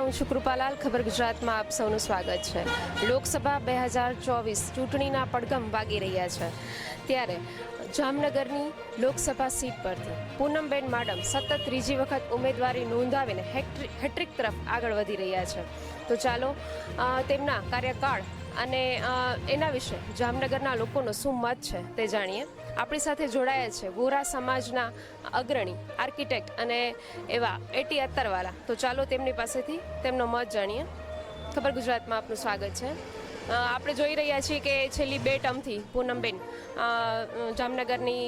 હું છું કૃપાલાલ. ખબર ગુજરાતમાં આપ સૌનું સ્વાગત છે. લોકસભા બે હજાર ચોવીસ ચૂંટણીના પડઘમ વાગી રહ્યા છે. ત્યારે જામનગરની લોકસભા સીટ પરથી પૂનમબેન માડમ સતત ત્રીજી વખત ઉમેદવારી નોંધાવીને હેટ્રિક તરફ આગળ વધી રહ્યા છે. તો ચાલો તેમના કાર્યકાળ અને એના વિશે જામનગરના લોકોનો શું મત છે તે જાણીએ. આપણી સાથે જોડાયા છે વોરા સમાજના અગ્રણી, આર્કિટેક્ટ અને એવા એટી અત્તરવાલા. તો ચાલો તેમની પાસેથી તેમનો મત જાણીએ. ખબર ગુજરાતમાં આપનું સ્વાગત છે. આપણે જોઈ રહ્યા છીએ કે છેલ્લી બે ટર્મથી પૂનમબેન જામનગરની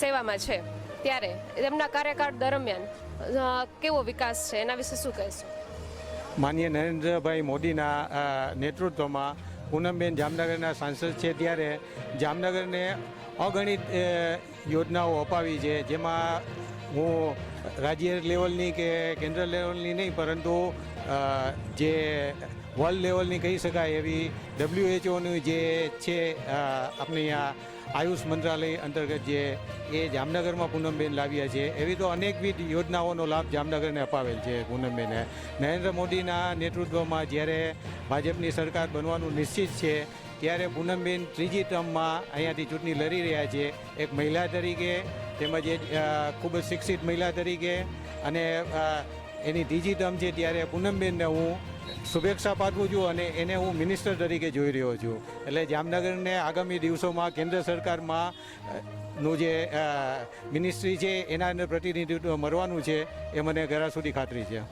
સેવામાં છે. ત્યારે તેમના કાર્યકાળ દરમિયાન કેવો વિકાસ છે? એના વિશે શું કહેશો? માનીય નરેન્દ્રભાઈ મોદીના નેતૃત્વમાં પૂનમબેન જામનગરના સાંસદ છે. ત્યારે જામનગરને અગણિત યોજનાઓ અપાવી છે. જેમાં હું રાજ્ય લેવલની કે કેન્દ્ર લેવલની નહીં, પરંતુ જે વર્લ્ડ લેવલની કહી શકાય એવી ડબ્લ્યુએચઓનું જે છે આપણી અહીંયા આયુષ મંત્રાલય અંતર્ગત જે, એ જામનગરમાં પૂનમબેન લાવ્યા છે. એવી તો અનેકવિધ યોજનાઓનો લાભ જામનગરને અપાવેલ છે પૂનમબેને. નરેન્દ્ર મોદીના નેતૃત્વમાં જ્યારે ભાજપની સરકાર બનવાનું નિશ્ચિત છે, ત્યારે પૂનમબેન ત્રીજી ટર્મમાં અહીંયાથી ચૂંટણી લડી રહ્યા છે. એક મહિલા તરીકે તેમજ એક ખૂબ જ શિક્ષિત મહિલા તરીકે અને એની ત્રીજી ટર્મ છે ત્યારે પૂનમબેનને હું શુભેચ્છા પાઠવું છું અને એને હું મિનિસ્ટર તરીકે જોઈ રહ્યો છું. એટલે જામનગરને આગામી દિવસોમાં કેન્દ્ર સરકારમાં નું જે મિનિસ્ટ્રી છે, એના અંદર પ્રતિનિધિત્વ મળવાનું છે, એ મને ઘરા સુધી ખાતરી છે.